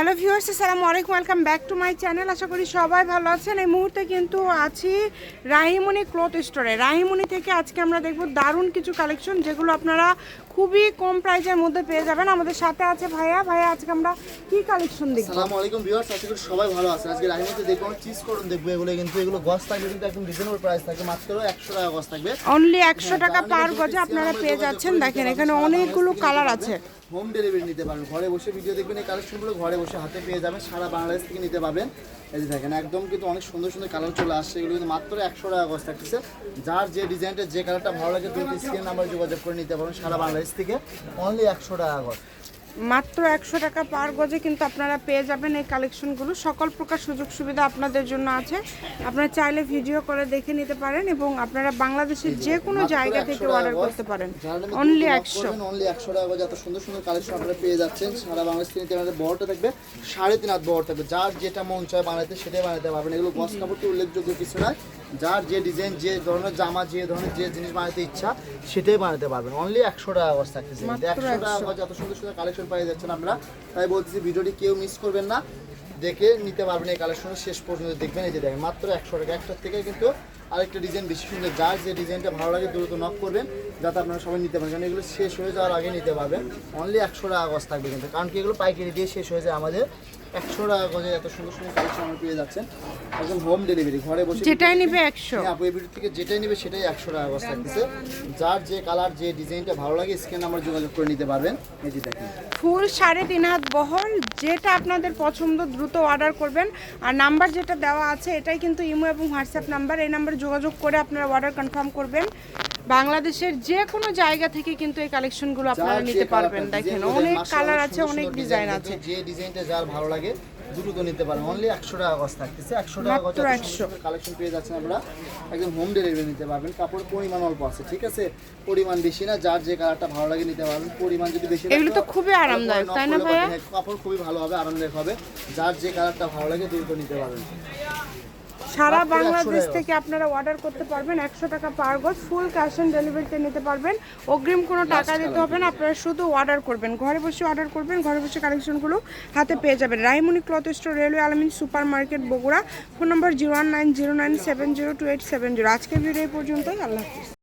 Hello viewers আসসালামু আলাইকুম welcome back to my channel. আশা করি সবাই ভালো আছেন। এই মুহূর্তে কিন্তু আছি রাহিমণি ক্লথ স্টোরে। রাহিমণি থেকে আজকে আমরা দেখব দারুণ কিছু কালেকশন যেগুলো আপনারা খুবই কম প্রাইজের মধ্যে পেয়ে যাবেন। আমাদের সাথে আছে ভাইয়া। ভাইয়া আজকে আমরা কি কালেকশন দেখব? আসসালামু আলাইকুম ভিউয়ার্স আশা করি সবাই ভালো আছেন। আজকে রাহিমতে দেখব চিজ করুন দেখব এগুলো কিন্তু। এগুলো গস থাকবে কিন্তু একদম রিজনেবল প্রাইস থাকবে। মাত্র একশো টাকা গস থাকবে। অনলি একশো টাকা পার গজে আপনারা পেয়ে যাচ্ছেন। দেখেন এখানে অনেকগুলো কালার আছে। হোম ডেলিভারি নিতে পারবেন। ঘরে বসে ভিডিও দেখবেন, এই কালেকশনগুলো ঘরে বসে হাতে পেয়ে যাবেন, সারা বাংলাদেশ থেকে নিতে পারবেন। এই যে দেখেন, একদম কিন্তু অনেক সুন্দর সুন্দর কালার চলে আসছে, এগুলো কিন্তু মাত্র একশো টাকা কস্ট থাকতেছে। যার যে ডিজাইনটা যে কালারটা ভালো লাগে দুটি স্ক্রিন নাম্বার যোগাযোগ করে নিতে পারবেন, সারা বাংলাদেশ থেকে অনলি একশো টাকা গস মাত্র একশো টাকা পার গজে কিন্তু আপনারা পেয়ে যাবেন এই কালেকশনগুলো। সকল প্রকার সুযোগ সুবিধা আপনাদের জন্য আছে। আপনারা চাইলে ভিডিও করে দেখে নিতে পারেন এবং আপনারা বাংলাদেশের যে কোনো জায়গা থেকে অর্ডার করতে পারেন। অনলি একশো। অনলি একশো টাকা করে এত সুন্দর সুন্দর কালেকশন আপনারা পেয়ে যাচ্ছেন। সারা বাংলাদেশ নিতে পারবেন বড়টা থাকবে সাড়ে তিন হাত বড় থাকবে। যার যেটা মন চায় বানাতে সেটাই বানাতে পারবেন। এগুলো গস কাপড়টি উল্লেখযোগ্য কিছু নয় যার যে ডিজাইন যে ধরনের জামা যে ধরনের যে জিনিস বানাতে ইচ্ছা সেটাই বানাতে পারবেন। অনলি একশো টাকা গস থাকতেছে একশো টাকা 100 গজ এত সুন্দর সুন্দর কালেকশন পেয়ে যাচ্ছেন আমরা তাই বলতেছি, ভিডিওটি কেউ মিস করবেন না। দেখে নিতে পারবেন এই কালেকশন শেষ পর্যন্ত দেখবেন। এই যে দেখেন, মাত্র একশো টাকা। একটার থেকে কিন্তু আরেকটা ডিজাইন বেশি সুন্দর। যার যে ডিজাইনটা ভালো লাগে দ্রুত নক করবেন যাতে আপনারা সবাই নিতে পারেন। কারণ এগুলো শেষ হয়ে যাওয়ার আগে নিতে পারবেন। অনলি একশো টাকা গজ থাকবে কিন্তু। কারণ কি এগুলো পাইকারি দিয়ে শেষ হয়ে যায় আমাদের। একশো টাকা গজে এত সুন্দর সুন্দর কালেকশন আমরা পেয়ে যাচ্ছেন। একদম হোম ডেলিভারি ঘরে বসে যেটাই নিবে একশো। হ্যাঁ, আপু এই ভিডিও থেকে যেটাই নেবে সেটাই একশো টাকা গজ থাকতেছে। যার যে কালার যে ডিজাইনটা ভালো লাগে স্ক্রিন নাম্বার যোগাযোগ করে নিতে পারবেন। এই যে দেখেন। ফুল সাড়ে তিন হাত বহল যেটা আপনাদের পছন্দ দ্রুত অর্ডার করবেন। আর নাম্বার যেটা দেওয়া আছে এটাই কিন্তু ইমো এবং হোয়াটসঅ্যাপ নাম্বার এই নাম্বারে যোগাযোগ করে আপনারা অর্ডার কনফার্ম করবেন। বাংলাদেশের যে কোনো জায়গা থেকে কিন্তু এই কালেকশনগুলো আপনারা নিতে পারবেন। দেখেন অনেক কালার আছে অনেক ডিজাইন আছে। যে ডিজাইনটা যার ভালো লাগে দ্রুত নিতে পারেন। অনলি একশো টাকা গজ থাকতেছে একশো টাকা গজ মাত্র 100 কালেকশন পেয়ে যাচ্ছেন আমরা একদম হোম ডেলিভারি নিতে পারবেন। কাপড় পরিমাণ অল্প আছে ঠিক আছে? পরিমাণ বেশি না যার যে কালারটা ভালো লাগে নিতে পারবেন। পরিমাণ যদি বেশি এগুলো তো খুবই আরামদায়ক, তাই না? পাবেন। কাপড় খুবই ভালো হবে আরামদায়ক হবে। যার যে কালারটা ভালো লাগে দ্রুত নিতে পারবেন। সারা বাংলাদেশ থেকে আপনারা অর্ডার করতে পারবেন একশো টাকা পার গজ ফুল ক্যাশ অন ডেলিভারিতে নিতে পারবেন। অগ্রিম কোনো টাকা দিতে হবে না আপনারা শুধু অর্ডার করবেন। ঘরে বসে অর্ডার করবেন ঘরে বসে কালেকশনগুলো হাতে পেয়ে যাবেন। Raimoni cloth store railway Alamin super market Bogura. Phone number zero one nine zero nine seven zero two eight seven zero আজকের ভিডিও এই পর্যন্তই আল্লাহ হাফিজ।